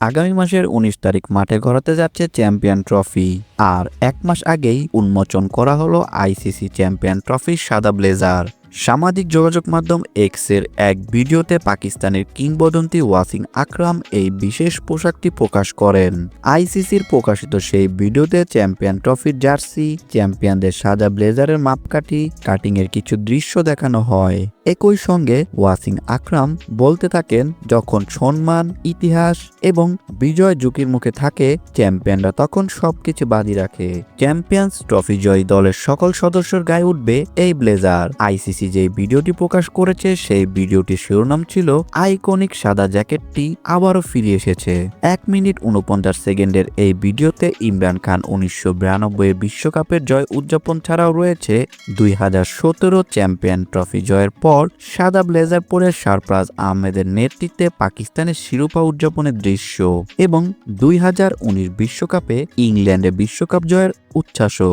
আগামী মাসের উনিশ তারিখ মাঠে গড়াতে যাচ্ছে চ্যাম্পিয়ন ট্রফি। আর এক মাস আগেই উন্মোচন করা হলো আইসিসি চ্যাম্পিয়ন ট্রফির সাদা ব্লেজার। সামাজিক যোগাযোগ মাধ্যম এক্সের এক ভিডিওতে পাকিস্তানের কিংবদন্তি ওয়াসিং আকরাম এই বিশেষ পোশাকটি প্রকাশ করেন। আইসিসির প্রকাশিত সেই ভিডিওতে চ্যাম্পিয়ন ট্রফির জার্সি, চ্যাম্পিয়নদের সাদা ব্লেজারের মাপকাঠি কাটিং এর কিছু দৃশ্য দেখানো হয়। একই সঙ্গে ওয়াসিং আকরাম বলতে থাকেন, যখন সম্মান, ইতিহাস এবং বিজয় ঝুঁকির মুখে থাকে, চ্যাম্পিয়নরা তখন সবকিছু বাদি রাখে। চ্যাম্পিয়ন্স ট্রফি জয়ী দলের সকল সদস্যর গায়ে উঠবে এই ব্লেজার। আইসিসি যে ভিডিওটি প্রকাশ করেছে, সেই ভিডিওটির শিরোনাম ছিল আইকনিক সাদা জ্যাকেটটি আবারও ফিরে এসেছে। এক মিনিট উনপঞ্চাশ সেকেন্ডের এই ভিডিওতে ইমরান খান উনিশশো বিরানব্বই বিশ্বকাপের জয় উদযাপন ছাড়াও রয়েছে দুই হাজার সতেরো চ্যাম্পিয়ন ট্রফি জয়ের পর সাদা ব্লেজার পরে সারপ্রাজ আহমেদের নেতৃত্বে পাকিস্তানের শিরোপা উদযাপনের দৃশ্য এবং দুই হাজার উনিশ বিশ্বকাপে ইংল্যান্ডে বিশ্বকাপ জয়ের উচ্ছ্বাসও।